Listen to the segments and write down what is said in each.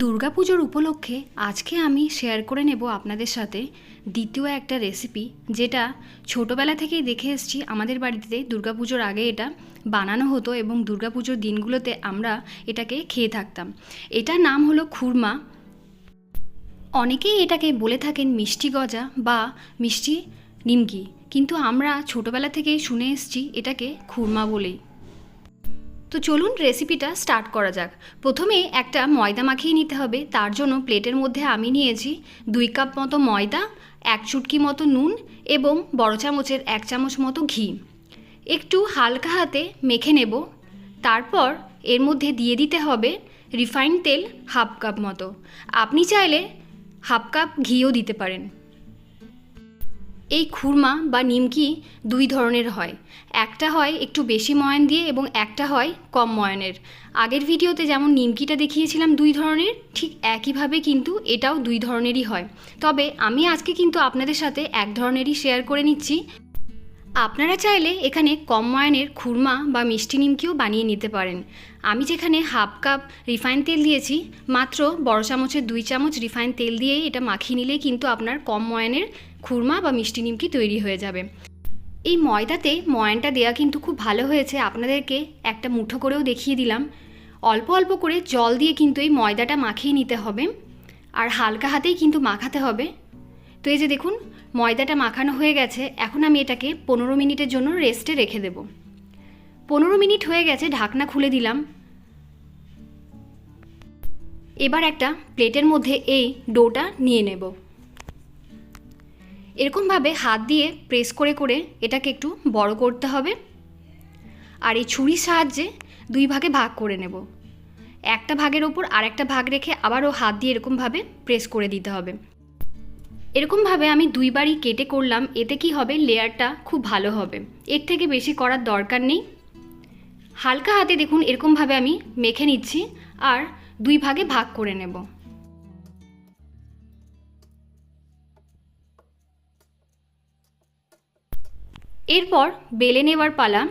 দুর্গাপুজোর উপলক্ষে আজকে আমি শেয়ার করে নেব আপনাদের সাথে দ্বিতীয় একটা রেসিপি যেটা ছোটোবেলা থেকেই দেখে এসেছি আমাদের বাড়িতে দুর্গাপুজোর আগে এটা বানানো হতো এবং দুর্গাপুজোর দিনগুলোতে আমরা এটাকে খেয়ে থাকতাম। এটার নাম হলো খুরমা। অনেকেই এটাকে বলে থাকেন মিষ্টি গজা বা মিষ্টি নিমকি, কিন্তু আমরা ছোটোবেলা থেকেই শুনে এসেছি এটাকে খুরমা বলেই। তো চলুন রেসিপিটা স্টার্ট করা যাক। প্রথমে একটা ময়দা মাখিয়ে নিতে হবে। তার জন্য প্লেটের মধ্যে আমি নিয়েছি দুই কাপ মতো ময়দা, এক চুটকি মতো নুন এবং বড় চামচের এক চামচ মতো ঘি। একটু হালকা হাতে মেখে নেব। তারপর এর মধ্যে দিয়ে দিতে হবে রিফাইন্ড তেল হাফ কাপ মতো। আপনি চাইলে হাফ কাপ ঘিও দিতে পারেন। এই খুরমা বা নিমকি দুই ধরনের হয়। একটা হয় একটু বেশি ময়ান দিয়ে এবং একটা হয় কম ময়ানের। আগের ভিডিওতে যেমন নিমকিটা দেখিয়েছিলাম দুই ধরনের, ঠিক একইভাবে কিন্তু এটাও দুই ধরনেরই হয়। তবে আমি আজকে কিন্তু আপনাদের সাথে এক ধরনেরই শেয়ার করে নিচ্ছি। আপনারা চাইলে এখানে কম ময়ানের খুরমা বা মিষ্টি নিমকিও বানিয়ে নিতে পারেন। আমি যেখানে হাফ কাপ রিফাইন তেল দিয়েছি, মাত্র বড় চামচের দুই চামচ রিফাইন তেল দিয়েই এটা মাখিয়ে নিলেই কিন্তু আপনার কম ময়ানের খুরমা বা মিষ্টি নিমকি তৈরি হয়ে যাবে। এই ময়দাতে ময়ানটা দেওয়া কিন্তু খুব ভালো হয়েছে। আপনাদেরকে একটা মুঠো করেও দেখিয়ে দিলাম। অল্প অল্প করে জল দিয়ে কিন্তু এই ময়দাটা মাখিয়ে নিতে হবে আর হালকা হাতেই কিন্তু মাখাতে হবে। তো এই যে দেখুন, ময়দাটা মাখানো হয়ে গেছে। এখন আমি এটাকে পনেরো মিনিটের জন্য রেস্টে রেখে দেব। পনেরো মিনিট হয়ে গেছে, ঢাকনা খুলে দিলাম। এবার একটা প্লেটের মধ্যে এই ডোটা নিয়ে নেব। এরকমভাবে হাত দিয়ে প্রেস করে করে এটাকে একটু বড় করতে হবে। আর এই ছুরির সাহায্যে দুই ভাগে ভাগ করে নেব। একটা ভাগের ওপর আর একটা ভাগ রেখে আবারও হাত দিয়ে এরকমভাবে প্রেস করে দিতে হবে। এরকমভাবে আমি দুইবারই কেটে করলাম, এতে কি হবে? লেয়ারটা খুব ভালো হবে। এর থেকে বেশি করার দরকার নেই। হালকা হাতে দেখুন এরকমভাবে আমি মেখে নিচ্ছি, আর দুই ভাগে ভাগ করে নেব। এরপর বেলে নেবার পালা।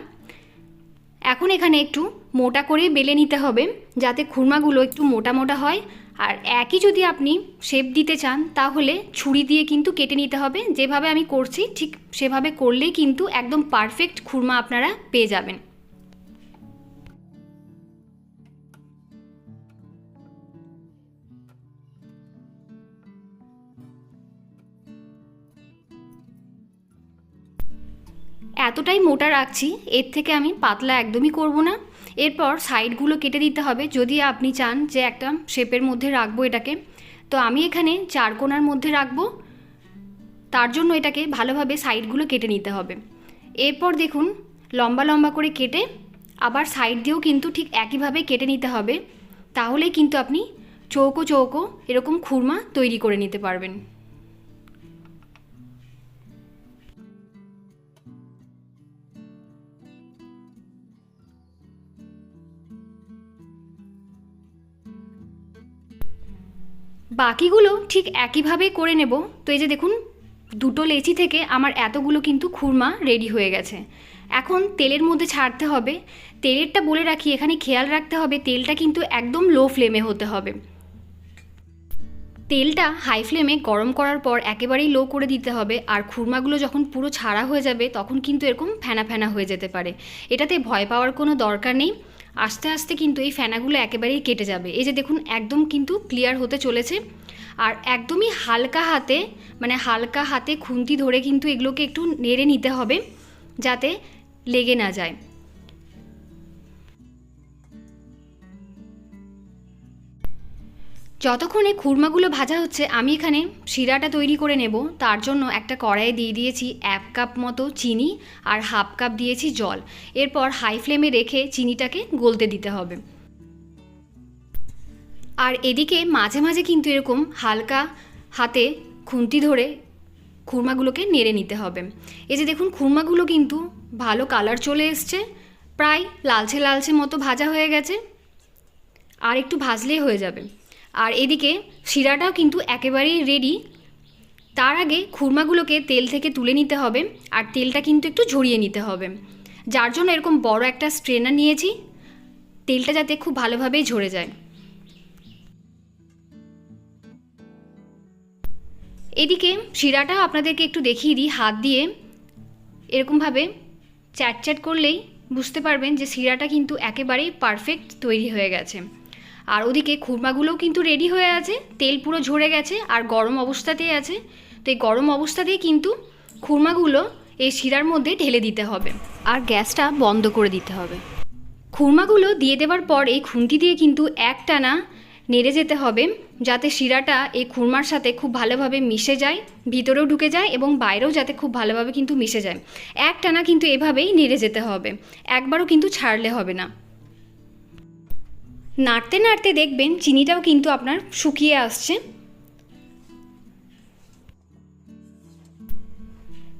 এখন এখানে একটু মোটা করে বেলে নিতে হবে, যাতে খুরমাগুলো একটু মোটা মোটা হয়। আর একই যদি আপনি শেপ দিতে চান, তাহলে ছুরি দিয়ে কিন্তু কেটে নিতে হবে। যেভাবে আমি করছি, ঠিক সেভাবে করলেই কিন্তু একদম পারফেক্ট খুরমা আপনারা পেয়ে যাবেন। এতটাই মোটা রাখছি, এর থেকে আমি পাতলা একদমই করব না। এরপর সাইডগুলো কেটে দিতে হবে। যদি আপনি চান যে একটা শেপের মধ্যে রাখব এটাকে, তো আমি এখানে চার কোনার মধ্যে রাখব। তার জন্য এটাকে ভালোভাবে সাইডগুলো কেটে নিতে হবে। এরপর দেখুন, লম্বা লম্বা করে কেটে আবার সাইড দিয়েও কিন্তু ঠিক একইভাবে কেটে নিতে হবে। তাহলেই কিন্তু আপনি চৌকো চৌকো এরকম খুরমা তৈরি করে নিতে পারবেন। বাকিগুলো ঠিক একইভাবেই করে নেব। তো এই যে দেখুন, দুটো লেচি থেকে আমার এতগুলো কিন্তু খুরমা রেডি হয়ে গেছে। এখন তেলের মধ্যে ছাড়তে হবে। তেলেরটা বলে রাখি, এখানে খেয়াল রাখতে হবে, তেলটা কিন্তু একদম লো ফ্লেমে হতে হবে। তেলটা হাই ফ্লেমে গরম করার পর একেবারেই লো করে দিতে হবে, আর খুরমাগুলো যখন পুরো ছাড়া হয়ে যাবে, তখন কিন্তু এরকম ফেনা ফেনা হয়ে যেতে পারে। এটাতে ভয় পাওয়ার কোনো দরকার নেই। আস্তে আস্তে কিন্তু এই ফেনাগুলো একেবারেই কেটে যাবে। এই যে দেখুন, একদম কিন্তু ক্লিয়ার হতে চলেছে। আর একদমই হালকা হাতে মানে হালকা হাতে খুন্তি ধরে কিন্তু এগুলোকে একটু নেড়ে নিতে হবে, যাতে লেগে না যায়। যতক্ষণে খুরমাগুলো ভাজা হচ্ছে, আমি এখানে শিরাটা তৈরি করে নেব। তার জন্য একটা কড়াইয়ে দিয়ে দিয়েছি এক কাপ মতো চিনি আর হাফ কাপ দিয়েছি জল। এরপর হাই ফ্লেমে রেখে চিনিটাকে গলতে দিতে হবে। আর এদিকে মাঝে মাঝে কিন্তু এরকম হালকা হাতে খুন্তি ধরে খুরমাগুলোকে নেড়ে নিতে হবে। এই যে দেখুন, খুরমাগুলো কিন্তু ভালো কালার চলে এসছে। প্রায় লালচে লালচে মতো ভাজা হয়ে গেছে। আর একটু ভাজলেই হয়ে যাবে। আর এদিকে শিরাটাও কিন্তু একেবারেই রেডি তার আগে খুরমাগুলোকে তেল থেকে তুলে নিতে হবে আর তেলটা কিন্তু একটু ঝরিয়ে নিতে হবে। যার জন্য এরকম বড় একটা স্ট্রেনার নিয়েছি। তেলটা যাতে খুব ভালোভাবেই ঝরে যায়। এদিকে শিরাটা আপনাদেরকে একটু দেখিয়ে দিই হাত দিয়ে। এরকমভাবে চ্যাট চ্যাট করলেই বুঝতে পারবেন যে শিরাটা কিন্তু একেবারেই পারফেক্ট তৈরি হয়ে গেছে। আর ওদিকে খুরমাগুলোও কিন্তু রেডি হয়ে আছে। তেল পুরো ঝরে গেছে আর গরম অবস্থাতেই আছে। তো এই গরম অবস্থাতেই কিন্তু খুরমাগুলো এই শিরার মধ্যে ঢেলে দিতে হবে আর গ্যাসটা বন্ধ করে দিতে হবে। খুরমাগুলো দিয়ে দেওয়ার পর এই খুন্তি দিয়ে কিন্তু একটানা নেড়ে যেতে হবে যাতে শিরাটা এই খুরমার সাথে খুব ভালোভাবে মিশে যায়, ভিতরেও ঢুকে যায় এবং বাইরেও যাতে খুব ভালোভাবে কিন্তু মিশে যায়। একটানা কিন্তু এভাবেই নেড়ে যেতে হবে। একবারও কিন্তু ছাড়লে হবে না। নাড়তে নাড়তে দেখবেন চিনিটাও কিন্তু আপনার শুকিয়ে আসছে।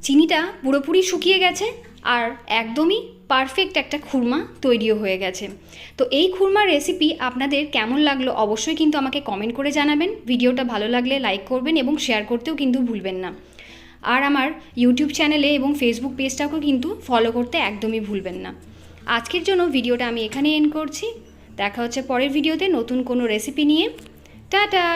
চিনিটা পুরোপুরি শুকিয়ে গেছে আর একদমই পারফেক্ট একটা খুরমা তৈরিও হয়ে গেছে। তো এই খুরমার রেসিপি আপনাদের কেমন লাগল অবশ্যই কিন্তু আমাকে কমেন্ট করে জানাবেন। ভিডিওটা ভালো লাগলে লাইক করবেন এবং শেয়ার করতেও কিন্তু ভুলবেন না। আর আমার ইউটিউব চ্যানেলে এবং ফেসবুক পেজটাকেও কিন্তু ফলো করতে একদমই ভুলবেন না। আজকের জন্য ভিডিওটা আমি এখানে এন্ড করছি। দেখা হচ্ছে পরের ভিডিওতে নতুন কোনো রেসিপি নিয়ে। টাটা!